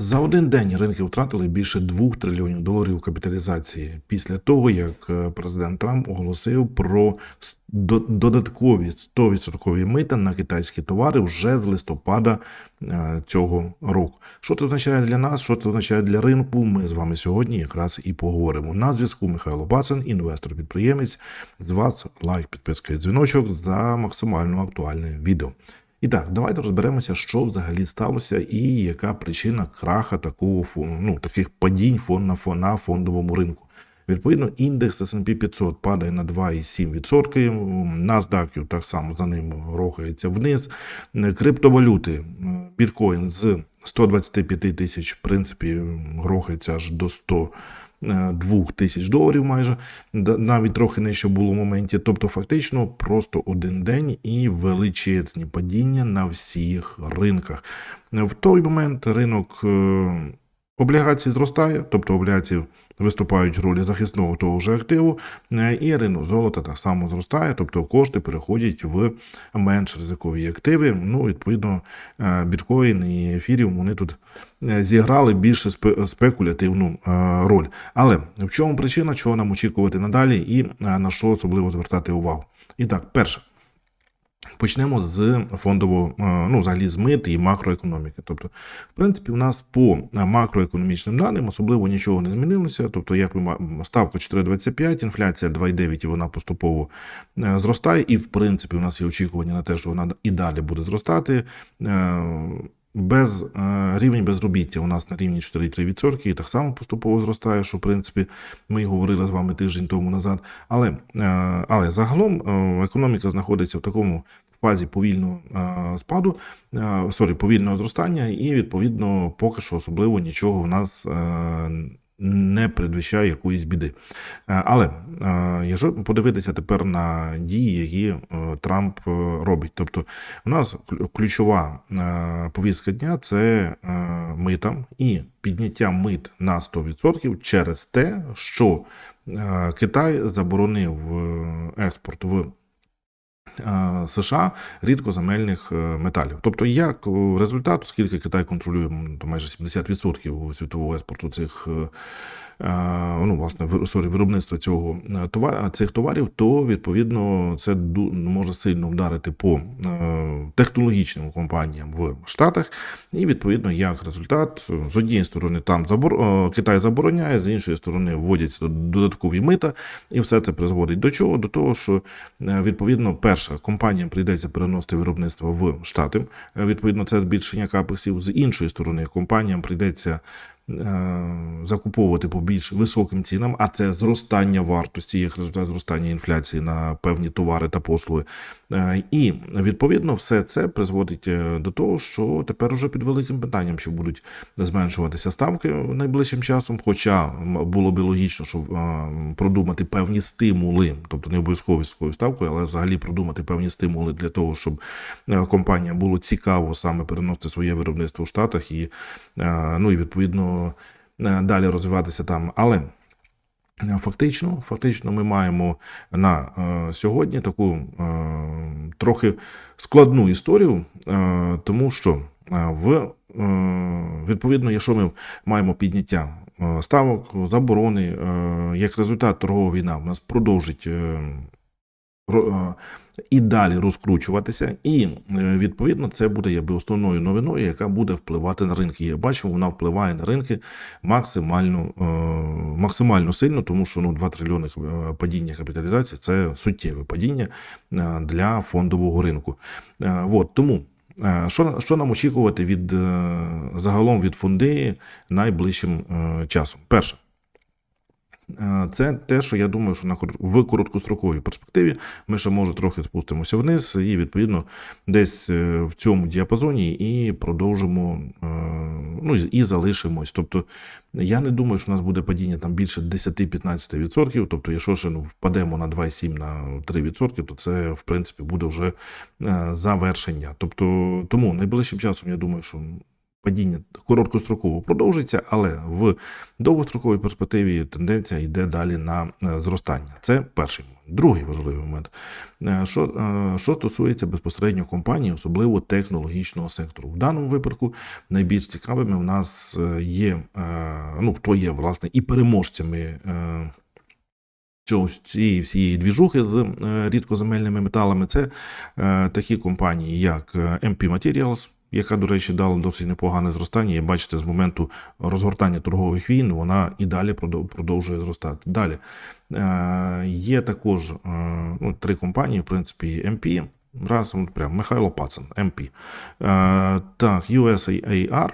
За один день ринки втратили більше 2 трильйонів доларів капіталізації після того, як е, президент Трамп оголосив про додаткові 100% мита на китайські товари вже з листопада е, цього року. Що це означає для нас? Що це означає для ринку? Ми з вами сьогодні якраз і поговоримо. На зв'язку Михайло Бацин, інвестор-підприємець. З вас лайк, підписка і дзвіночок за максимально актуальне відео. І так, давайте розберемося, що взагалі сталося і яка причина краха такого ну, таких падінь на, фондовому ринку. Відповідно, індекс S&P 500 падає на 2,7%, NASDAQ так само за ним рухається вниз. Криптовалюти, біткоін з 125 тисяч, в принципі, рухається аж до 100 е, 2 тисяч доларів майже, навіть трохи нижче було в моменті. Тобто, фактично, просто один день і величезні падіння на всіх ринках. В той момент ринок облігацій зростає, тобто облігації виступають в ролі захисного того ж активу, е, і ринок золота так само зростає, тобто кошти переходять в менш ризикові активи. Ну, відповідно, е, біткоін і ефіріум вони тут е, зіграли більше спе- спекулятивну роль. Але в чому причина, чого нам очікувати надалі, і на що особливо звертати увагу? І так, перше. Почнемо з фондового, е, ну, взагалі з мит і макроекономіки. Тобто, в принципі, у нас по е, макроекономічним даним особливо нічого не змінилося. Тобто, як ми ставка 4,25, інфляція 2,9 і вона поступово е, зростає. І в принципі, у нас є очікування на те, що вона і далі буде зростати. Без е, рівень безробіття у нас на рівні 4,3% і так само поступово зростає, що в принципі ми говорили з вами тиждень тому назад. Але, е, але загалом е, економіка знаходиться в такому фазі повільного спаду, сорі, повільного зростання, і відповідно поки що особливо нічого в нас не передвіщає якоїсь біди. Е, Але е, якщо подивитися тепер на дії, які е, Трамп робить, тобто у нас ключова повістка дня це е, мита і підняття мит на 100% через те, що Китай заборонив експорт в США рідкоземельних е, металів. Тобто, як е, результат, оскільки Китай контролює то майже 70% світового експорту цих. Ну, власне, сорі, виробництва цього е, товар, цих товарів, то відповідно це може сильно вдарити по е, технологічним компаніям в Штатах. І відповідно, як результат, з однієї сторони, там забор... е, Китай забороняє, з іншої сторони, вводяться додаткові мита, і все це призводить до чого? До того, що відповідно перша компаніям прийдеться переносити виробництво в Штати. Відповідно, це збільшення капексів. З іншої сторони, компаніям прийдеться закуповувати по більш високим цінам, а це зростання вартості, як результат зростання інфляції на певні товари та послуги. Е, І відповідно все це призводить е, до того, що тепер уже під великим питанням, що будуть зменшуватися ставки найближчим часом. Хоча було би логічно, що е, продумати певні стимули, тобто не обов'язково ставкою, але взагалі продумати певні стимули для того, щоб е, компаніям було цікаво саме переносити своє виробництво в Штатах і е, ну і відповідно е, далі розвиватися там. Але Е, Фактично, фактично, ми маємо на е, сьогодні таку е, трохи складну історію, е, тому що е, в е, відповідно, якщо ми маємо підняття е, ставок, заборони, е, як результат торгова війна в нас продовжить е, ро- е, і далі розкручуватися, і е, відповідно це буде якби основною новиною, яка буде впливати на ринки. Я бачу, вона впливає на ринки максимально, е, максимально сильно, тому що ну 2 трильйони е, падіння капіталізації це суттєве падіння е, для фондового ринку. Е, От тому. е, Що, що нам очікувати від е, загалом від фонди найближчим е, часом? Перше, Е, Це те, що я думаю, що на в короткостроковій перспективі ми ще може трохи спустимося вниз, і відповідно десь е, в цьому діапазоні і продовжимо е, ну і- залишимось. Тобто я не думаю, що у нас буде падіння там більше 10-15%. Тобто, якщо ще ну, впадемо на 2,7 на 3%, то це в принципі буде вже е, завершення. Тобто, тому найближчим часом я думаю, що падіння короткостроково продовжиться, але в довгостроковій перспективі тенденція йде далі на е, зростання. Це перший момент. Другий важливий момент. Е, Що, е, що стосується безпосередньо компаній, особливо технологічного сектору. В даному випадку найбільш цікавими в нас є, ну хто є власне і переможцями. цієї всієї двіжухи з рідкоземельними металами це такі компанії, як MP Materials, яка, до речі, дала досить непогане зростання. І бачите, з моменту розгортання торгових війн вона і далі продовжує зростати. Далі е, є також е, ну, три компанії, в принципі, MP. Разом прям Михайло Пацан, МП. Е, так, USAR, е,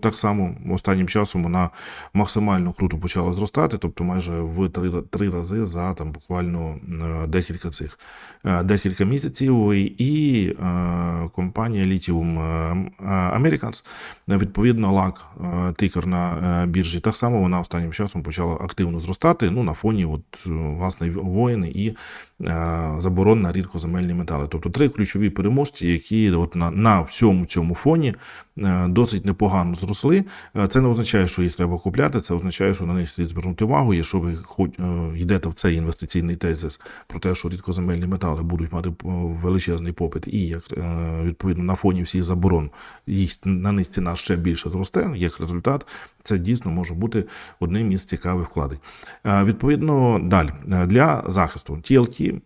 так само останнім часом вона максимально круто почала зростати, тобто майже в три, три рази за там буквально е, декілька цих е, декілька місяців. І е, компанія Lithium е, Americans, е, відповідно, лак е, тикер на е, біржі, так само вона останнім часом почала активно зростати. Ну на фоні от е, власне воїни і е, заборон на рідкоземельні метали. Тобто три ключові переможці, які от на, на всьому цьому фоні е, досить непогано зросли. Е, Це не означає, що їх треба купляти, це означає, що на них слід звернути увагу. Якщо ви хоч е, йдете в цей інвестиційний тезис про те, що рідкоземельні метали будуть мати е, величезний попит, і як відповідно на фоні всіх заборон їх на них ціна ще більше зросте. Як результат, це дійсно може бути одним із цікавих вкладень. Відповідно, далі для захисту TLT,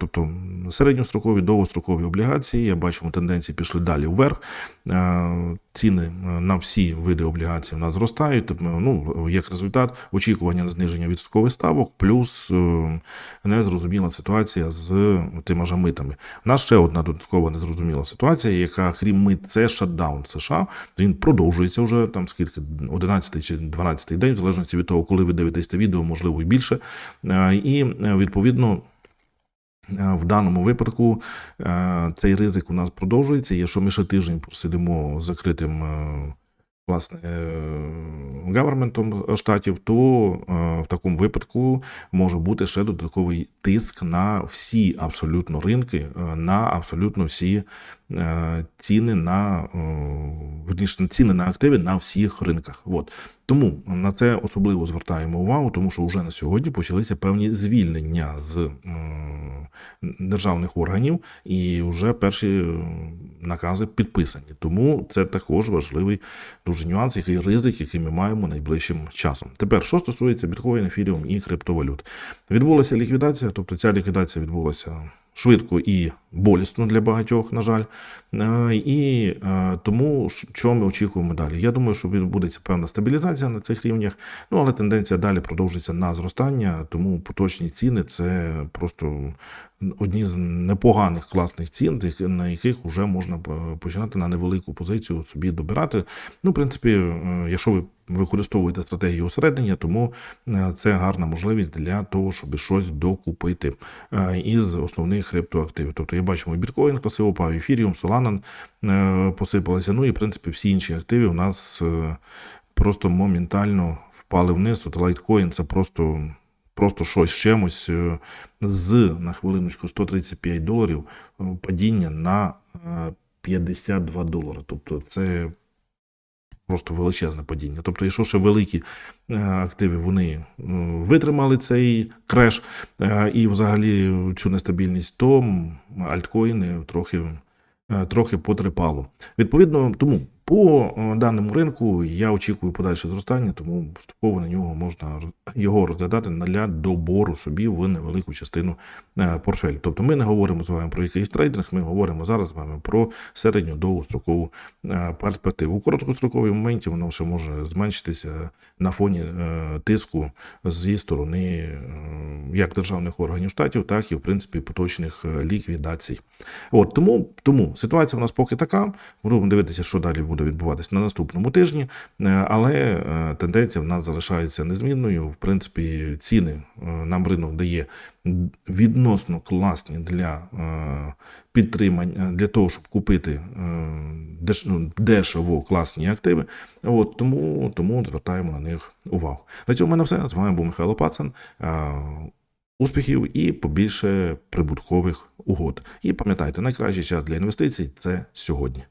тобто середньострокові, довгострокові облігації, я бачимо, тенденції пішли далі вверх. Е, Ціни е, на всі види облігацій у нас зростають. Тобто, ну, як результат, очікування на зниження відсоткових ставок, плюс е, незрозуміла ситуація з тими ж митами. У нас ще одна додаткова незрозуміла ситуація, яка, крім мит, це шатдаун США. Він продовжується вже там скільки 11 чи 12 день, в залежності від того, коли ви дивитесь це відео, можливо, і більше. І відповідно. Е, В даному випадку е, цей ризик у нас продовжується. Якщо ми ще тиждень просидимо з закритим е, власне гаверментом штатів, то в такому випадку може бути ще додатковий тиск на всі абсолютно ринки, на абсолютно всі ціни на верніше, ціни на активи на всіх ринках. От. Тому на це особливо звертаємо увагу, тому що вже на сьогодні почалися певні звільнення з державних органів, і вже перші е, накази підписані. Тому це також важливий дуже нюанс, який ризик, який ми маємо найближчим часом. Тепер, що стосується біткоїн, ефіріум і криптовалют, відбулася ліквідація, тобто ця ліквідація відбулася швидко і болісно для багатьох, на жаль. Е, І е, тому що ми очікуємо далі? Я думаю, що відбудеться певна стабілізація на цих рівнях, ну але тенденція далі продовжиться на зростання, тому поточні ціни це просто одні з непоганих класних цін, на яких вже можна е, починати на невелику позицію собі добирати. Ну, в принципі, якщо ви використовуєте стратегію осереднення, тому це гарна можливість для того, щоб щось докупити із основних криптоактивів. Тобто бачимо біткоін красиво впав, ефіріум, Solana посипалася. посипалися. Ну і в принципі всі інші активи у нас е, просто моментально впали вниз. От лайткоін це просто. Просто щось чимось е, з на хвилиночку 135 доларів е, падіння на е, 52 долари. Тобто це просто величезне падіння. Тобто, якщо ще великі е, активи вони е, витримали цей креш е, і взагалі цю нестабільність, то альткоїни трохи, трохи потрепало. Відповідно, тому по е, даному ринку я очікую подальше зростання, тому поступово на нього можна його розглядати для добору собі в невелику частину е, портфелю. Тобто ми не говоримо з вами про якийсь трейдинг, ми говоримо зараз з вами про середню довгострокову е, перспективу. У короткостроковій моменті воно ще може зменшитися на фоні тиску зі сторони як державних органів штатів, так і в принципі поточних ліквідацій. От тому, тому ситуація у нас поки така. Будемо дивитися, що далі буде відбуватися на наступному тижні, Е, але е, тенденція в нас залишається незмінною. В принципі, ціни е, нам ринок дає відносно класні для підтримання для того, щоб купити ну, дешево класні активи. От тому, тому звертаємо на них увагу. На цьому в мене все. З вами був Михайло Пацан. Успіхів і побільше прибуткових угод. І пам'ятайте, найкращий час для інвестицій це сьогодні.